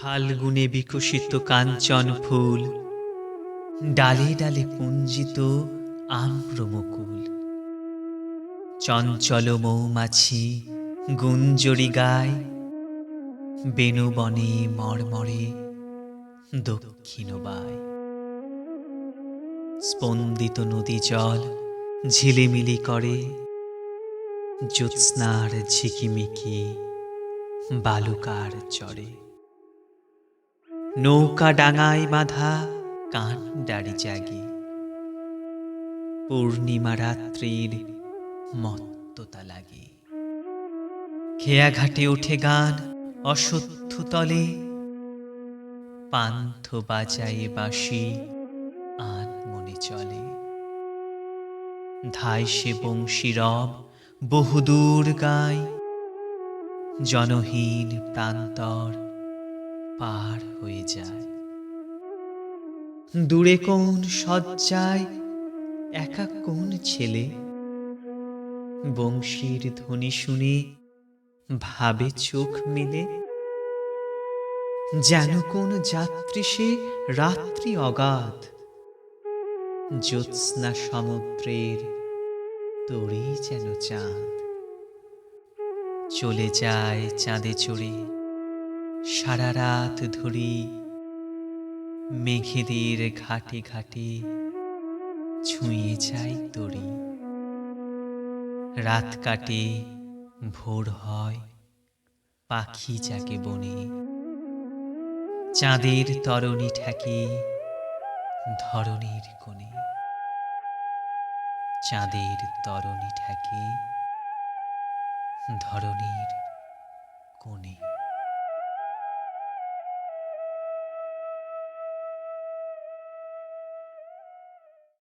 ফাল্গুনে বিকশিত কাঞ্চন ফুল, ডালে ডালে পুঞ্জিত আম্রমুকুল চঞ্চল মৌমাছি গুঞ্জরি গায় বেনুবনে মর্মরে দক্ষিণবায় স্পন্দিত নদী জল ঝিলিমিলি করে, জ্যোৎস্নার ঝিকিমিকি বালুকার চরে। নৌকা ডাঙায় বাঁধা, কান ডাড়ি জাগে পূর্ণিমা রাত্রির মত্ততা লাগে। খেয়া ঘাটে ওঠে গান অসত্য তলে। পান্থ বাজায়ে বাসি আন মনে চলে। ধায় সে বংশী রব বহুদূর গায়। জনহীন প্রান্তর পার হয়ে যায়। দূরে কোন শয্যায় একা কোন ছেলে? বংশীর ধ্বনি শুনে ভাবে চোখ মেলে। যেন কোন যাত্রী সে রাত্রি অগাধ। জ্যোৎস্না সমুদ্রের তরি যেন চাঁদ। চলে যায় চাঁদে চড়ে। সারা রাত ধরি মেঘেদের ঘাটে ঘাটে ছুঁয়ে যায় তরি রাত কাটে, ভোর হয়, পাখি জাগে বনে। চাঁদের তরণী ঠেকে ধরণীর কোণে। চাঁদের তরণী ঠেকে ধরণীর কোণে।